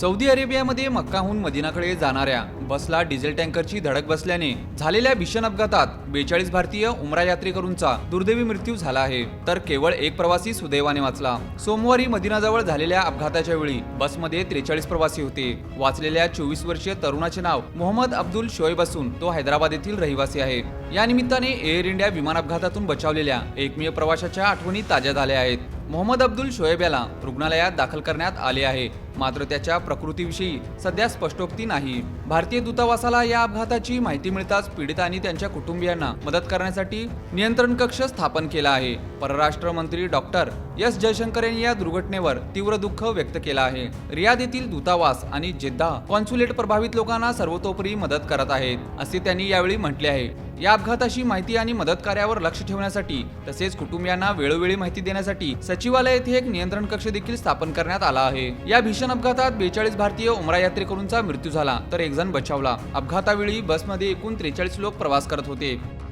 Saudi अरेबियामध्ये मक्काहून मदिनाकडे जाणाऱ्या बसला डिझेल टँकरची धडक बसल्याने झालेल्या भीषण अपघातात बेचाळीस भारतीय उमरा यात्रेकरूंचा दुर्दैवी मृत्यू झाला आहे. तर केवळ एक प्रवासी सुदैवाने वाचला. सोमवारी मदिनाजवळ झालेल्या अपघाताच्या वेळी बसमध्ये त्रेचाळीस प्रवासी होते. वाचलेल्या चोवीस वर्षीय तरुणाचे नाव मोहम्मद अब्दुल शोएब असून तो हैदराबाद येथील रहिवासी आहे. या निमित्ताने एअर इंडिया विमान अपघातातून बचावलेल्या एकमेव प्रवाशाच्या आठवणी ताज्या झाल्या आहेत. मोहम्मद अब्दुल शोएब याला रुग्णालयात दाखल करण्यात आले आहे. मात्र त्याच्या प्रकृतीविषयी सध्या स्पष्टोक्ती नाही. भारतीय दूतावासाला या अपघाताची माहिती मिळताच पीडित आणि त्यांच्या कुटुंबियांना मदत करण्यासाठी नियंत्रण कक्ष स्थापन केला आहे. परराष्ट्र मंत्री डॉक्टर एस. जयशंकर यांनी या दुर्घटनेवर तीव्र दुःख व्यक्त केलं आहे. रियाद येथील दूतावास आणि जेद्दा कॉन्सुलेट प्रभावित लोकांना सर्वतोपरी मदत करत आहेत असे त्यांनी यावेळी म्हटले आहे. या अपघाताची माहिती आणि मदत कार्यावर लक्ष ठेवण्यासाठी तसेच कुटुंबियांना वेळोवेळी माहिती देण्यासाठी सचिवालय येथे एक नियंत्रण कक्ष देखील स्थापन करण्यात आला आहे. या भीषण अपघातात बेचाळीस भारतीय उमरा यात्रेकरूंचा मृत्यू झाला तर एक जण बचावला. अपघातावेळी बसमध्ये एकूण त्रेचाळीस लोक प्रवास करत होते.